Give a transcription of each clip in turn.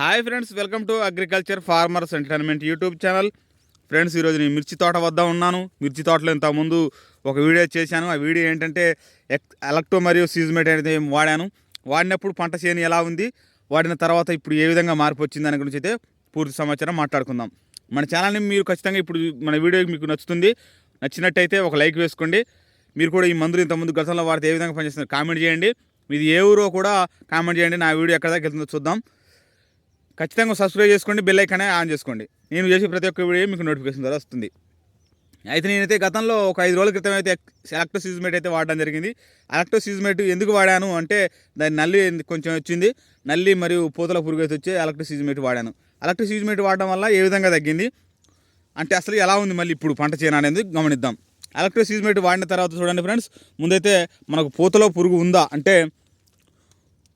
Hi friends welcome to agriculture farmers entertainment YouTube channel. Friends ఈరోజు నేను మిర్చి తోట వద్ద ఉన్నాను. మిర్చి తోటలో ఇంతకుముందు ఒక వీడియో చేశాను. ఆ వీడియో ఏంటంటే ఎక్ ఎలక్టో మరియు సీజ్మేట్ అనేది వాడాను. వాడినప్పుడు పంట చేను ఎలా ఉంది? వాడిన తర్వాత ఇప్పుడు ఏ విధంగా మార్పు వచ్చింది దాని గురించి అయితే పూర్తి సమాచారం మాట్లాడుకుందాం. మన ఛానల్ని మీరు ఖచ్చితంగా ఇప్పుడు మన వీడియో మీకు నచ్చుతుంది. నచ్చినట్టయితే ఒక లైక్ వేసుకోండి. మీరు కూడా ఈ మందులు ఇంతకుముందు గతంలో వాడితే ఏ విధంగా పనిచేస్తున్నారు కామెంట్ చేయండి. మీది ఏ ఊరో కూడా కామెంట్ చేయండి. నా వీడియో ఎక్కడ దాకా వెళ్తుందో చూద్దాం. ఖచ్చితంగా సబ్స్క్రైబ్ చేసుకోండి బెల్ ఐకానే ఆన్ చేసుకోండి. నేను చేసే ప్రతి ఒక్క వీడియో మీకు నోటిఫికేషన్ ద్వారా వస్తుంది. అయితే నేనైతే గతంలో ఒక ఐదు రోజుల క్రితం అయితే ఎలక్ట్రోసిజ్మేట్ అయితే వాడడం జరిగింది. ఎలక్ట్రోసిజ్మేట్ ఎందుకు వాడాను అంటే దాని నల్లి కొంచెం వచ్చింది. నల్లి మరియు పూతల పురుగు అయితే వచ్చి ఎలక్ట్రోసిజ్మేట్ వాడాను. ఎలక్ట్రోసిజ్మేట్ వాడడం వల్ల ఏ విధంగా తగ్గింది? అంటే అసలు ఎలా ఉంది మళ్ళీ ఇప్పుడు పంట చేయను అనేది గమనిద్దాం. ఎలక్ట్రోసిజ్మేట్ వాడిన తర్వాత చూడండి ఫ్రెండ్స్ ముందైతే మనకు పూతలో పురుగు ఉందా అంటే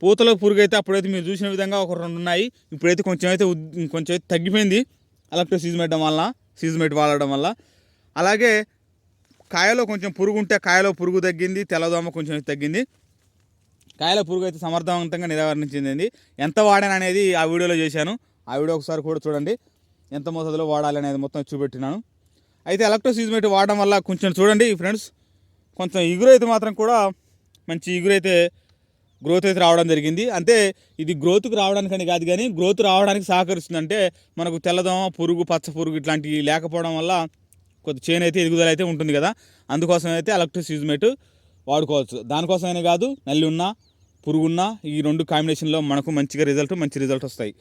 పూతలో పురుగు అయితే అప్పుడైతే మీరు చూసిన విధంగా ఒక రెండు ఉన్నాయి. ఇప్పుడైతే కొంచెం అయితే కొంచెం అయితే తగ్గిపోయింది. ఎలక్ట్రో సీజమెట్టడం వల్ల సీజమెట్ వాడడం వల్ల. అలాగే కాయలో కొంచెం పురుగు ఉంటే కాయలో పురుగు తగ్గింది తెల్లదోమ కొంచెం అయితే తగ్గింది. కాయల పురుగు అయితే సమర్థవంతంగా నివారణ చెందింది ఎంత వాడాను అనేది ఆ వీడియోలో చేశాను. ఆ వీడియో ఒకసారి కూడా చూడండి. ఎంత మోతాదులో వాడాలి అనేది మొత్తం చూపెట్టినాను. అయితే ఎలక్ట్రో సీజ్మేట్ వాడడం వల్ల కొంచెం చూడండి ఫ్రెండ్స్. కొంచెం ఇగురు అయితే మాత్రం కూడా మంచి ఇగురు అయితే గ్రోత్ అయితే రావడం జరిగింది. అంటే ఇది గ్రోత్కి రావడానికని కాదు కానీ గ్రోత్ రావడానికి సహకరిస్తుంది అంటే మనకు తెల్లదోమ పురుగు పచ్చ పురుగు ఇట్లాంటివి లేకపోవడం వల్ల కొద్ది చేను అయితే ఎదుగుదల అయితే ఉంటుంది కదా. అందుకోసం అయితే ఎలక్ట్రిక్ సీజ్మేట్ వాడుకోవచ్చు. దానికోసమైనా కాదు నల్లి ఉన్న పురుగు ఉన్న ఈ రెండు కాంబినేషన్లో మనకు మంచిగా రిజల్ట్ మంచి రిజల్ట్ వస్తాయి.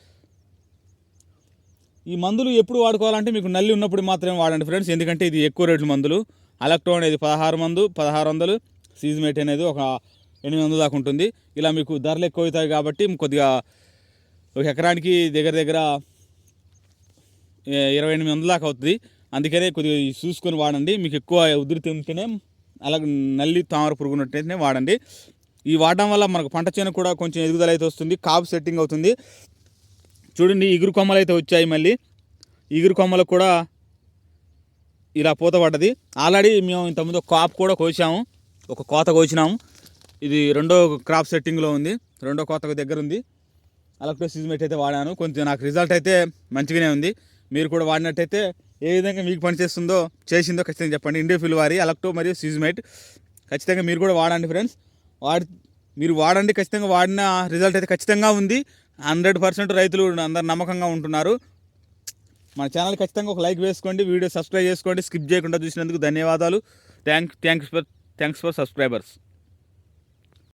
ఈ మందులు ఎప్పుడు వాడుకోవాలంటే మీకు నల్లి ఉన్నప్పుడు మాత్రమే వాడండి ఫ్రెండ్స్ ఎందుకంటే ఇది ఎక్కువ రేట్ల మందులు. అలక్ట్రో అనేది పదహారు మందు పదహారు వందలు. సీజ్మేట్ అనేది ఒక ఎనిమిది వందల దాకా ఉంటుంది. ఇలా మీకు ధరలు ఎక్కువ అవుతాయి కాబట్టి కొద్దిగా ఒక ఎకరానికి దగ్గర దగ్గర ఇరవై ఎనిమిది వందల దాకా అవుతుంది. అందుకనే కొద్దిగా చూసుకొని వాడండి. మీకు ఎక్కువ ఉధృతి ఉంటేనే అలాగే నల్లి తామర పురుగు ఉన్నట్టయితేనే వాడండి. ఈ వాడడం వల్ల మనకు పంట చేను కూడా కొంచెం ఎదుగుదల అయితే వస్తుంది. కాపు సెట్టింగ్ అవుతుంది. చూడండి ఇగురు కొమ్మలు అయితే వచ్చాయి మళ్ళీ. ఇగురు కొమ్మలకు కూడా ఇలా పూత పడ్డది. ఆల్రెడీ మేము ఇంతకుముందు కాపు కూడా కోసాము. ఒక కోత కోసినాము. ఇది రెండో క్రాప్ సెట్టింగ్లో ఉంది. రెండో కోతకు దగ్గర ఉంది. ఎలక్ట్రో సీజ్మెట్ అయితే వాడాను. కొంచెం నాకు రిజల్ట్ అయితే మంచిగానే ఉంది. మీరు కూడా వాడినట్టయితే ఏ విధంగా మీకు పనిచేస్తుందో చేసిందో ఖచ్చితంగా చెప్పండి. ఇండియా వారి అలక్టో మరియు సీజ్మేట్ ఖచ్చితంగా మీరు కూడా వాడండి ఫ్రెండ్స్ వాడి మీరు వాడండి ఖచ్చితంగా వాడిన రిజల్ట్ అయితే ఖచ్చితంగా ఉంది. హండ్రెడ్ పర్సెంట్ రైతులు అందరు నమ్మకంగా ఉంటున్నారు. మన ఛానల్ ఖచ్చితంగా ఒక లైక్ వేసుకోండి. వీడియో సబ్స్క్రైబ్ చేసుకోండి. స్కిప్ చేయకుండా చూసినందుకు ధన్యవాదాలు. Thank thanks for thanks for subscribers